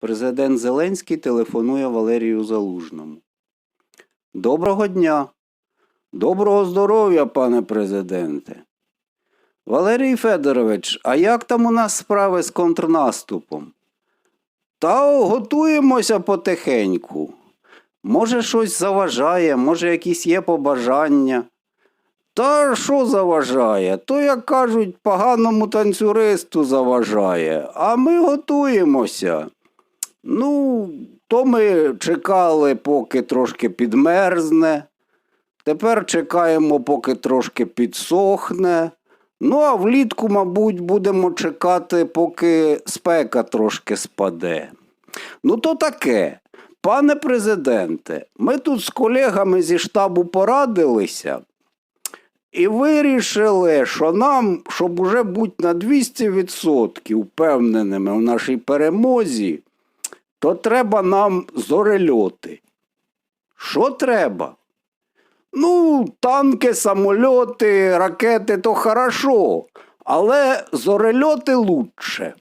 Президент Зеленський телефонує Валерію Залужному. Доброго дня. Доброго здоров'я, пане президенте. Валерій Федорович, а як там у нас справи з контрнаступом? Та готуємося потихеньку. Може, щось заважає, може, якісь є побажання. Та що заважає? То, як кажуть, поганому танцюристу заважає, а ми готуємося. Ну, то ми чекали, поки трошки підмерзне. Тепер чекаємо, поки трошки підсохне. Ну, а влітку, мабуть, будемо чекати, поки спека трошки спаде. Ну, то таке. Пане президенте, ми тут з колегами зі штабу порадилися і вирішили, що нам, щоб уже бути на 200% впевненими в нашій перемозі, то треба нам зорельоти. Що треба? Ну, танки, самольоти, ракети то хорошо, але зорельоти лучше.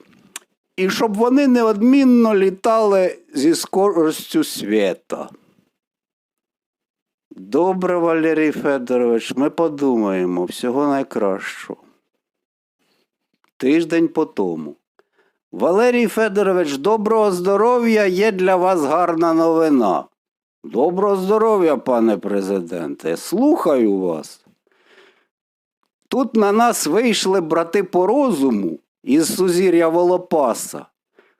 І щоб вони неодмінно літали зі скоростю світа. Добре, Валерій Федорович, ми подумаємо всього найкращого. Тиждень по тому. Валерій Федорович, доброго здоров'я, є для вас гарна новина. Доброго здоров'я, пане президенте. Слухаю вас. Тут на нас вийшли брати по розуму із сузір'я Волопаса.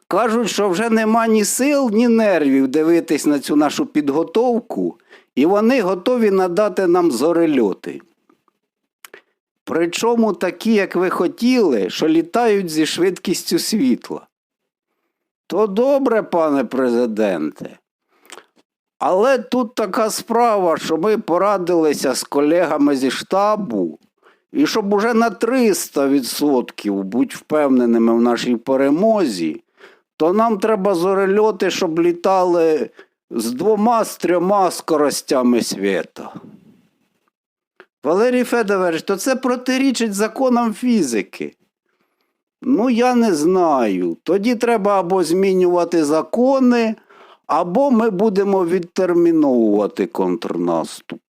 Кажуть, що вже нема ні сил, ні нервів дивитись на цю нашу підготовку, і вони готові надати нам зорельоти. Причому такі, як ви хотіли, що літають зі швидкістю світла. То добре, пане президенте. Але тут така справа, що ми порадилися з колегами зі штабу, і щоб уже на 300% бути впевненими в нашій перемозі, то нам треба зорельоти, щоб літали з двома з трьома скоростями світа. Валерій Федорович, то це протирічить законам фізики. Ну, я не знаю. Тоді треба або змінювати закони, або ми будемо відтерміновувати контрнаступ.